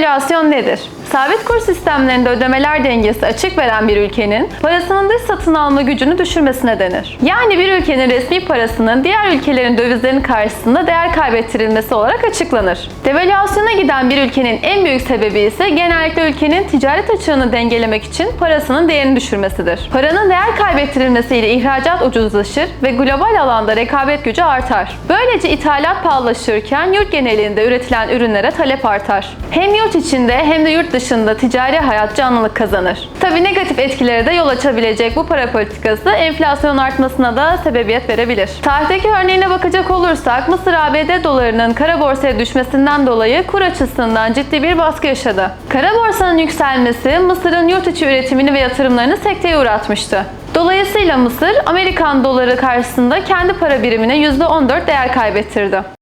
Devalüasyon nedir? Sabit kur sistemlerinde ödemeler dengesi açık veren bir ülkenin parasının dış satın alma gücünü düşürmesine denir. Yani bir ülkenin resmi parasının diğer ülkelerin dövizlerinin karşısında değer kaybettirilmesi olarak açıklanır. Devalüasyona giden bir ülkenin en büyük sebebi ise genellikle ülkenin ticaret açığını dengelemek için parasının değerini düşürmesidir. Paranın değer kaybettirilmesiyle ihracat ucuzlaşır ve global alanda rekabet gücü artar. Böylece ithalat pahalılaşırken yurt genelinde üretilen ürünlere talep artar. Hem yurt içinde hem de yurt dışında ticari hayat canlılık kazanır. Tabi negatif etkilere de yol açabilecek bu para politikası enflasyon artmasına da sebebiyet verebilir. Tarihteki örneğine bakacak olursak Mısır ABD dolarının kara borsaya düşmesinden dolayı kur açısından ciddi bir baskı yaşadı. Kara borsanın yükselmesi Mısır'ın yurt içi üretimini ve yatırımlarını sekteye uğratmıştı. Dolayısıyla Mısır, Amerikan doları karşısında kendi para birimine %14 değer kaybettirdi.